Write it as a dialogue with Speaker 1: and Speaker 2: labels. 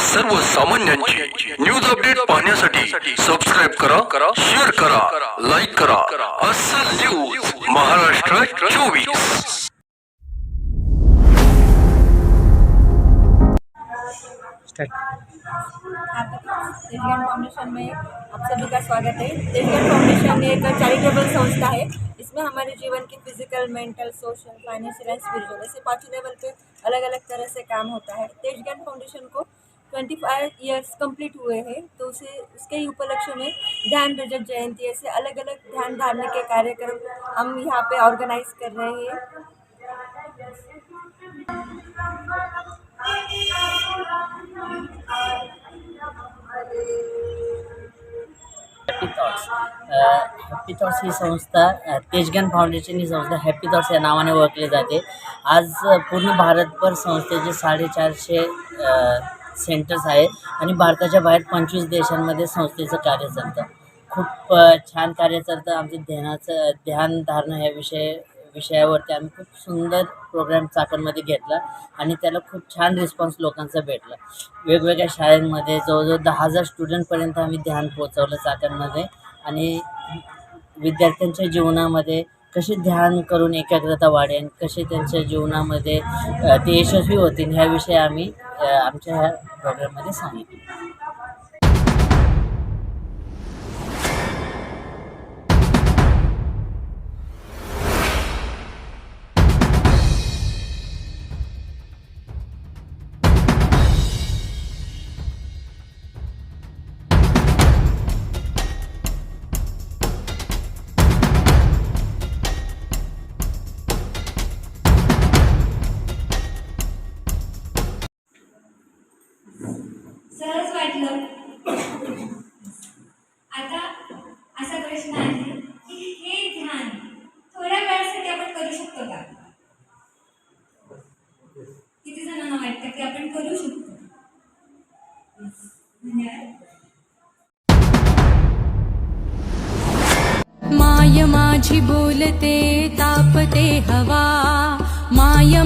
Speaker 1: सर्वसामान्यांची. News update पाहण्यासाठी subscribe करा करा शेअर करा लाईक करा. अस्सल न्यूज महाराष्ट्र चोवीस.
Speaker 2: फाउंडेशन में आप सभी का स्वागत है। तेजगन फाउंडेशन एक चैरिटेबल संस्था है। इसमें हमारे जीवन की physical mental social financial and spiritual ऐसे पाँचों लेवल पे अलग अलग तरह से काम होता है। तेजगन फाउंडेशन को 25 फाइव ईयर्स कंप्लीट हुए हैं। तो उसे, उसके ही उपलक्ष्य में ध्यान रजत जयंती ऐसे अलग अलग ध्यान धारने के कार्यक्रम हम यहाँ पे ऑर्गेनाइज कर रहे हैं।
Speaker 3: हॅपी थॉट्स ही संस्था तेजगन फाउंडेशन ही संस्था हॅपी थॉट्स या नावाने ओळखली जाते. आज पूर्ण भारतभर संस्थेचे साडेचारशे सेंटर्स आहे आणि भारताच्या बाहेर पंचवीस देशांमध्ये संस्थेचं कार्य चालतं. खूप छान कार्य चालतं. आमचं ध्यानाचं ध्यान धारणं ह्या विषय विषयावरती आम्ही खूप सुंदर प्रोग्राम चाकणमध्ये घेतला आणि त्याला खूप छान रिस्पॉन्स लोकांचा भेटला. वेगवेगळ्या शाळांमध्ये जवळजवळ दहा हजार स्टुडंटपर्यंत आम्ही ध्यान पोचवलं चाकणमध्ये. आणि विद्यार्थ्यांच्या जीवनामध्ये कसे ध्यान करून एकाग्रता वाढेल कसे त्यांच्या जीवनामध्ये ते यशस्वी होतील ह्याविषयी आम्ही आमच्या ह्या प्रोग्राममध्ये सांगितले.
Speaker 4: सहज वाटलं. आता असा प्रश्न आहे की हे ध्यान थोड्या वेळासाठी आपण करू शकतो का? किती जणांना वाटतं की आपण करू शकतो? धन्यवाद.
Speaker 5: माय माझी बोलते तापते हवा. माय